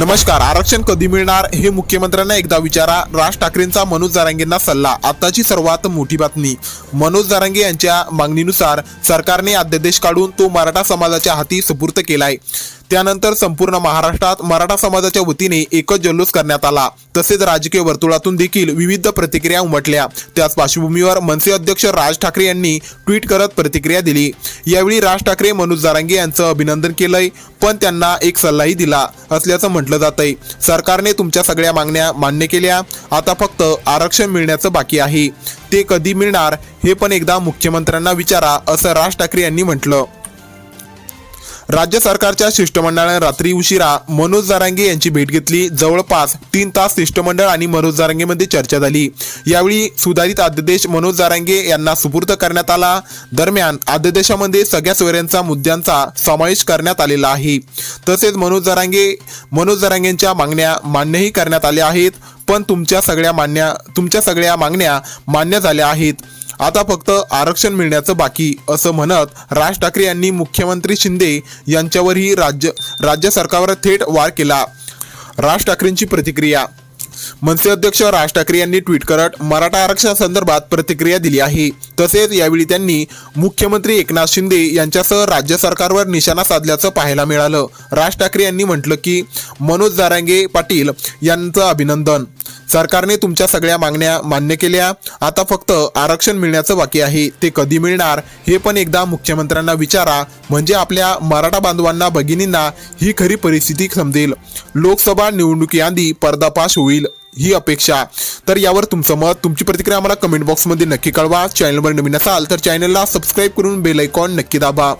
नमस्कार आरक्षण कधी मिळणार हे मुख्यमंत्र्यांना एकदा विचारा. राज ठाकरेंचा मनोज जारांगेंना सल्ला आताची सर्वात मोठी बातमी. मनोज जारांगे यांच्या मागणीनुसार सरकारने अध्यादेश काढून तो मराठा समाजाच्या हाती सुपूर्त केलाय. त्यानंतर संपूर्ण महाराष्ट्रात मराठा समाजाच्या वतीने एकच जल्लोष करण्यात आला. तसेच राजकीय वर्तुळातून देखील विविध प्रतिक्रिया उमटल्या. त्याच पार्श्वभूमीवर मनसे अध्यक्ष राज ठाकरे यांनी ट्विट करत प्रतिक्रिया दिली. यावेळी राज ठाकरे मनोज जारांगे यांचं अभिनंदन केलंय पण त्यांना एक सल्लाही दिला असल्याचं म्हटलं जातंय. सरकारने तुमच्या सगळ्या मागण्या मान्य केल्या. आता फक्त आरक्षण मिळण्याचं बाकी आहे. ते कधी मिळणार हे पण एकदा मुख्यमंत्र्यांना विचारा असं राज ठाकरे यांनी म्हटलं. राज्य सरकारच्या शिष्टमंडळाने रात्री उशिरा मनोज जारांगे यांची भेट घेतली. जवळपास तीन तास शिष्टमंडळ आणि मनोज जारांगेमध्ये चर्चा झाली. यावेळी सुधारित अध्यादेश मनोज जारांगे यांना सुपूर्द करण्यात आला. दरम्यान अध्यादेशामध्ये सगळ्या सोयऱ्यांचा मुद्द्यांचा समावेश करण्यात आलेला आहे. तसेच मनोज जारांगे मनोज जारांगेंच्या मागण्या मान्यही करण्यात आल्या आहेत. पण तुमच्या सगळ्या मान्य तुमच्या सगळ्या मागण्या मान्य झाल्या आहेत. आता फक्त आरक्षण मिळण्याचं बाकी असं म्हणत राज ठाकरे यांनी मुख्यमंत्री शिंदे यांच्यावरही राज्य राज्य सरकारवर थेट वार केला. राज ठाकरेंची प्रतिक्रिया. मनसे अध्यक्ष राज ठाकरे यांनी ट्विट करत मराठा आरक्षणासंदर्भात प्रतिक्रिया दिली आहे. तसेच यावेळी त्यांनी मुख्यमंत्री एकनाथ शिंदे यांच्यासह राज्य सरकारवर निशाणा साधल्याचं पाहायला मिळालं. राज ठाकरे यांनी म्हटलं की मनोज जारांगे पाटील यांचं अभिनंदन. सरकारने तुमच्या सगळ्या मागण्या मान्य केल्या. आता फक्त आरक्षण मिळण्याचं बाकी आहे. ते कधी मिळणार हे पण एकदा मुख्यमंत्र्यांना विचारा. म्हणजे आपल्या मराठा बांधवांना भगिनींना ही खरी परिस्थिती समजेल. लोकसभा निवडणुकीआधी पर्दापाश होईल ही अपेक्षा. तर यावर तुमचं मत तुमची प्रतिक्रिया आम्हाला कमेंट बॉक्समध्ये नक्की कळवा. चॅनलवर नवीन असाल तर चॅनलला सबस्क्राईब करून बेल आयकॉन नक्की दाबा.